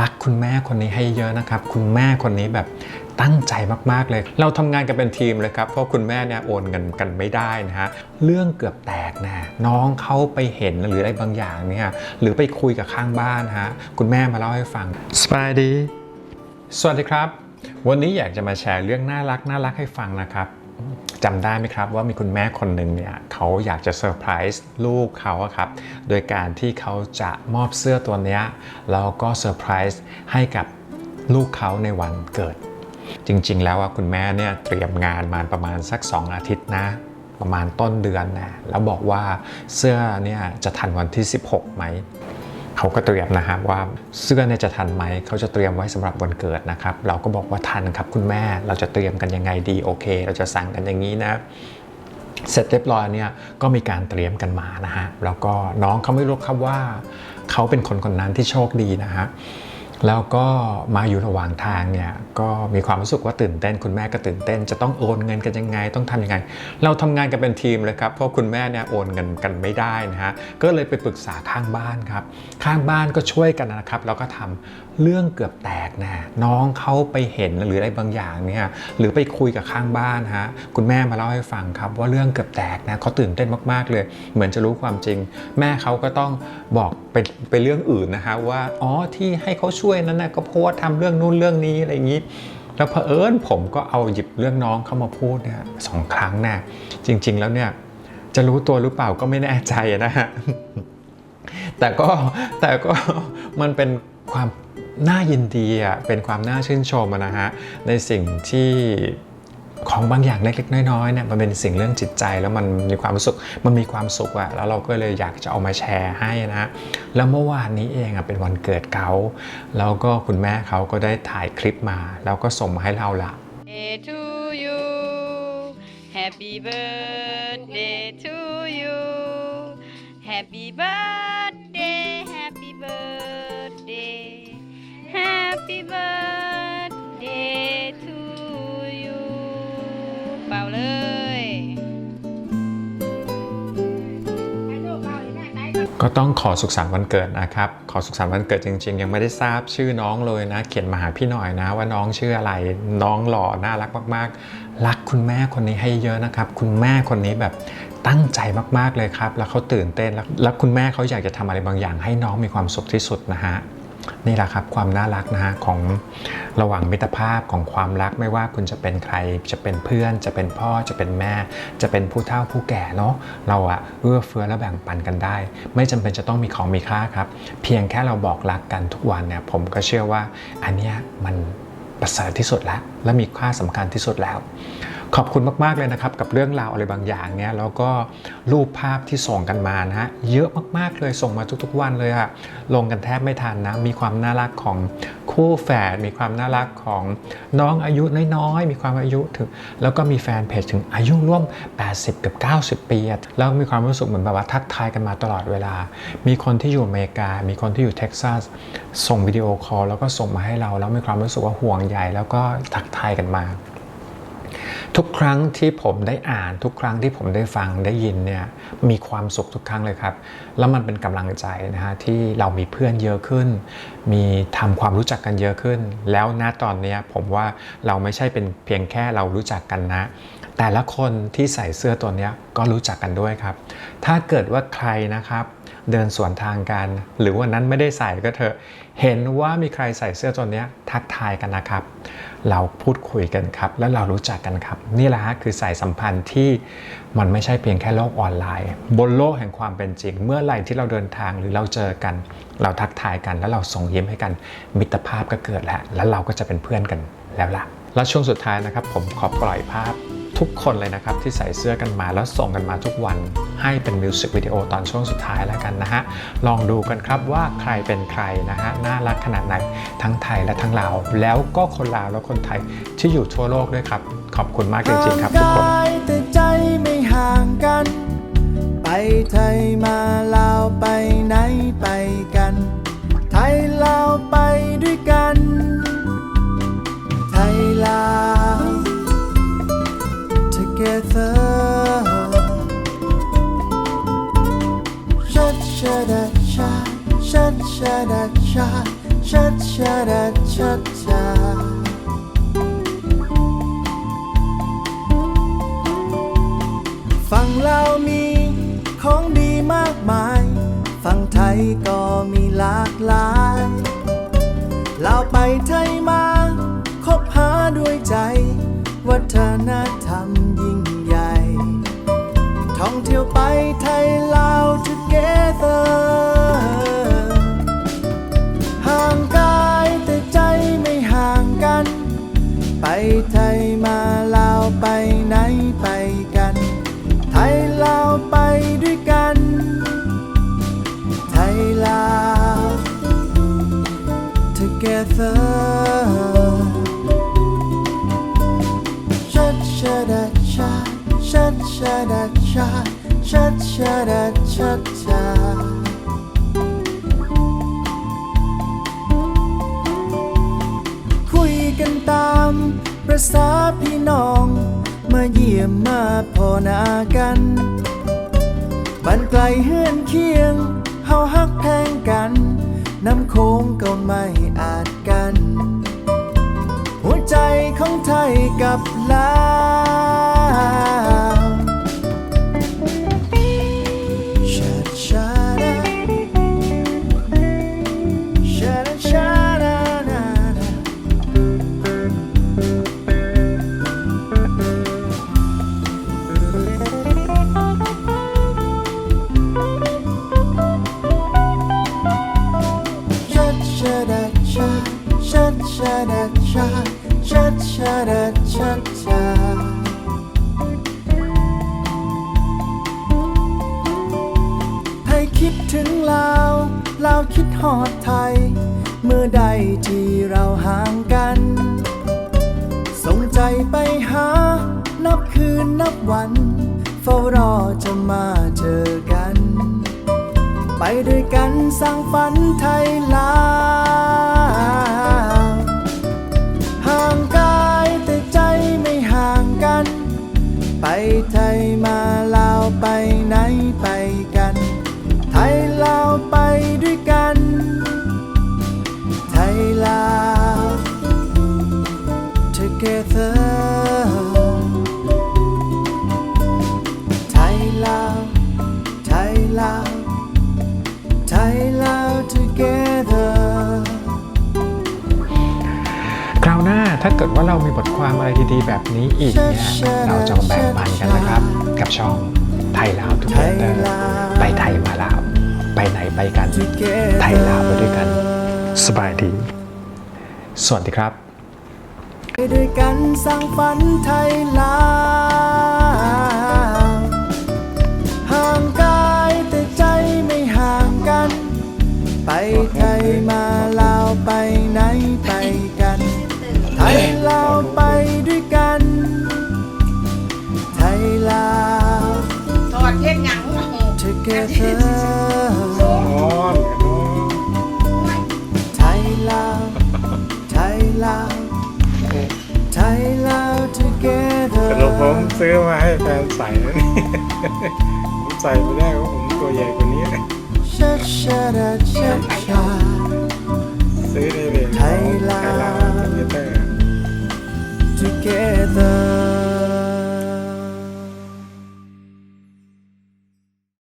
รักคุณแม่คนนี้ให้เยอะนะครับ คุณแม่คนนี้แบบตั้งใจมาก ๆ เลย เราทำงานกันเป็นทีมเลยครับ เพราะคุณแม่เนี่ยโอนเงินกันไม่ได้นะฮะ เรื่องเกือบแตกนะ น้องเขาไปเห็นหรืออะไรบางอย่างเนี่ย หรือไปคุยกับข้างบ้านฮะ คุณแม่มาเล่าให้ฟัง สบายดี สวัสดีครับ วันนี้อยากจะมาแชร์เรื่องน่ารักน่ารักให้ฟังนะครับ จำได้ไหมครับว่ามีคุณแม่คนหนึ่งเนี่ยเขาอยากจะเซอร์ไพรส์ลูกเขาครับโดยการที่เขาจะมอบเสื้อตัวเนี้ยแล้วก็เซอร์ไพรส์ให้กับลูกเขาในวันเกิด จริงๆ แล้วอะคุณแม่เนี่ยเตรียมงานมาประมาณสัก 2 อาทิตย์นะ ประมาณต้นเดือนนะแล้วบอกว่าเสื้อเนี่ยจะทันวันที่ 16ไหม เขาก็เตรียมนะครับว่าเสื้อเนี่ยจะทันไหมเขาจะเตรียมไว้สำหรับวันเกิดนะครับ เราก็บอกว่าทันครับคุณแม่เราจะเตรียมกันยังไงดีโอเค เราจะสั่งกันอย่างนี้นะเสร็จเรียบร้อยเนี่ยก็มีการเตรียมกันมานะฮะแล้วก็น้องเขาไม่รู้ครับว่าเขาเป็นคนคนนั้นที่โชคดีนะฮะ แล้วก็มาอยู่ระหว่างทางเนี่ยก็มีความรู้สึกว่าตื่นเต้น คุณแม่ก็ตื่นเต้น จะต้องโอนเงินกันยังไง ต้องทำยังไง เราทำงานกันเป็นทีมเลยครับเพราะคุณแม่เนี่ยโอนเงินกันไม่ได้นะฮะก็เลยไปปรึกษาข้างบ้านครับข้างบ้านก็ช่วยกันนะครับ แล้วก็ทำ เรื่องเกือบแตกนะน้องเขาไปเห็นหรืออะไรบางอย่างเนี่ยหรือไปคุยกับข้างบ้านฮะคุณแม่มาเล่าให้ฟังครับว่าเรื่องเกือบแตกนะเขาตื่นเต้นมาก ๆ เลย เหมือนจะรู้ความจริง แม่เขาก็ต้องบอกไปไปเรื่องอื่นนะฮะว่าอ๋อที่ให้เขาช่วยนั้นนะก็เพราะว่าทำเรื่องนู่นเรื่องนี้อะไรอย่างนี้แล้วเผอิญผมก็เอาหยิบเรื่องน้องเข้ามาพูดเนี่ยสองครั้งนะจริง ๆ แล้วเนี่ยจะรู้ตัวหรือเปล่าก็ไม่แน่ใจนะฮะแต่ก็แต่ก็มันเป็นความ น่ายินดีอะเป็นความน่าชื่นชมนะฮะในสิ่งที่ของบางอย่างเล็กๆน้อยๆเนี่ยมันเป็นสิ่งเรื่องจิตใจแล้วมันมีความสึกมันมีความสุขอะแล้วเราก็เลยอยากจะเอามาแชร์ให้นะฮะแล้วเมื่อวานนี้เองอะเป็นวันเกิดเขาแล้วก็คุณแม่เขาก็ได้ถ่ายคลิปมา แล้วก็ส่งมาให้เราละ Day to you. Happy birthday to you. Happy birthday, Happy birthday to you เป่าเลย ก็ต้องขอสุขสันต์วันเกิดนะครับ ขอสุขสันต์วันเกิดจริง ๆ ยังไม่ได้ทราบชื่อน้องเลยนะ เขียนมาหาพี่หน่อยนะ ว่าน้องชื่ออะไร น้องหล่อน่ารักมากๆ รักคุณแม่คนนี้ให้เยอะนะครับ คุณแม่คนนี้แบบตั้งใจมากๆเลยครับ แล้วเขาตื่นเต้น แล้วแล้วคุณแม่เขาอยากจะทำอะไรบางอย่าง ให้น้องมีความสุขที่สุดนะฮะ นี่แหละครับความน่ารักนะฮะของระหว่างมิตรภาพของความรักไม่ว่าคุณจะเป็นใครจะเป็นเพื่อน จะเป็นพ่อจะเป็นแม่ จะเป็นผู้เฒ่าผู้แก่เนาะเราอะเอื้อเฟื้อและแบ่งปันกันได้ ไม่จำเป็นจะต้องมีของมีค่าครับ เพียงแค่เราบอกรักกันทุกวันเนี่ยผมก็เชื่อว่าอันเนี้ยมันประเสริฐที่สุดแล้ว และมีค่าสำคัญที่สุดแล้ว ขอบคุณมาก ๆ เลยนะครับ กับเรื่องราวอะไรบางอย่างเนี่ยแล้วก็รูปภาพที่ส่งกันมานะฮะเยอะมากๆเลยส่งมาทุกๆวันเลยอะลงกันแทบไม่ทันนะ มีความน่ารักของคู่แฝดมีความน่ารักของน้องอายุน้อยๆมีความอายุถึง แล้วก็มีแฟนเพจถึงอายุร่วม 80 กับ 90 ปีแล้วมีความรู้สึกเหมือนแบบว่าทักทายกันมาตลอดเวลา มีคนที่อยู่อเมริกา มีคนที่อยู่เท็กซัสส่งวิดีโอคอลแล้วก็ส่งมาให้เราแล้วมีความรู้สึกว่าห่วงใยแล้วก็ทักทายกันมา ทุกครั้งที่ผมได้อ่าน ทุกครั้งที่ผมได้ฟังได้ยินเนี่ยมีความสุขทุกครั้งเลยครับ แล้วมันเป็นกำลังใจนะฮะที่เรามีเพื่อนเยอะขึ้น มีทำความรู้จักกันเยอะขึ้น แล้วณตอนนี้ผมว่าเราไม่ใช่เป็นเพียงแค่เรารู้จักกันนะแต่ละคนที่ใส่เสื้อตัวนี้ก็รู้จักกันด้วยครับ ถ้าเกิดว่าใครนะครับ เดินสวนทางกัน หรือวันนั้นไม่ได้ใส่ก็เถอะ เห็นว่ามีใครใส่เสื้อตัวเนี้ยทักทายกันนะครับ เราพูดคุยกันครับ แล้วเรารู้จักกันครับ นี่แหละฮะคือสายสัมพันธ์ที่มันไม่ใช่เพียงแค่โลกออนไลน์ บนโลกแห่งความเป็นจริง เมื่อไหร่ที่เราเดินทางหรือเราเจอกัน เราทักทายกัน แล้วเราส่งยิ้มให้กันมิตรภาพก็เกิดแล้วแล้วเราก็จะเป็นเพื่อนกันแล้วล่ะแล้วช่วงสุดท้ายนะครับ ผมขอปล่อยภาพ ทุกคนเลยนะครับ ที่ใส่เสื้อกันมาแล้วส่งกันมาทุกวัน ให้เป็นมิวสิกวิดีโอตอนช่วงสุดท้ายแล้วกันนะฮะ ลองดูกันครับว่าใครเป็นใครนะฮะ น่ารักขนาดไหนทั้งไทยและทั้งลาว แล้วก็คนลาวและคนไทยที่อยู่ทั่วโลกด้วยครับ ขอบคุณมากจริงๆครับทุกคนแต่ใจไม่ห่างกัน ไปไทยมาลาวไปไหนไปกัน ลากหลายเราวไปไทยมาคบหาด้วยใจ วัฒนธรรมยิ่งใหญ่ ท่องเที่ยวไปไทยลาว together ห่างกายแต่ใจไม่ห่างกัน ไปไทยมา ชาดาชาชัดชาดาชัดชาคุยกันตามประษาพี่น้อง มาเยี่ยมมาพอนากันบันไกลเฮือนเคียงเฮาฮักแพงกัน น้ำโค้งก็ไม่อาจกัน หัวใจของไทยกับลาว คิดหอดไทย เมื่อใดที่เราห่างกัน ส่งใจไปหา นับคืนนับวัน เฝ้ารอจะมาเจอกัน ไปด้วยกันสร้างฝันไทยลา together ไทยลาวไทยลาวไทยลาว together คราวหน้าถ้าเกิดว่าเรามีบทความอะไรดีๆ แบบนี้อีกเนี่ยเราจะมาแบ่งปันกันนะครับ กับช่องไทยลาวทุกเดือนลาวไปไทยมาลาว ไปไหนไปกัน ไทยลาวไปด้วยกัน สบายดี สวัสดีครับ ด้วยกันสร้างฝันไทยลาวห่างกายแต่ใจไม่ห่างกัน ไปไทยมาลาวไปไหนไปกัน ไทยลาวไปด้วยกัน ไทยลาว ถอดเฮ็ดหยัง together ซื้อมาให้แฟนใส่นะนี่ผมใส่ไม่ได้เพราะผมตัวใหญ่กว่านี้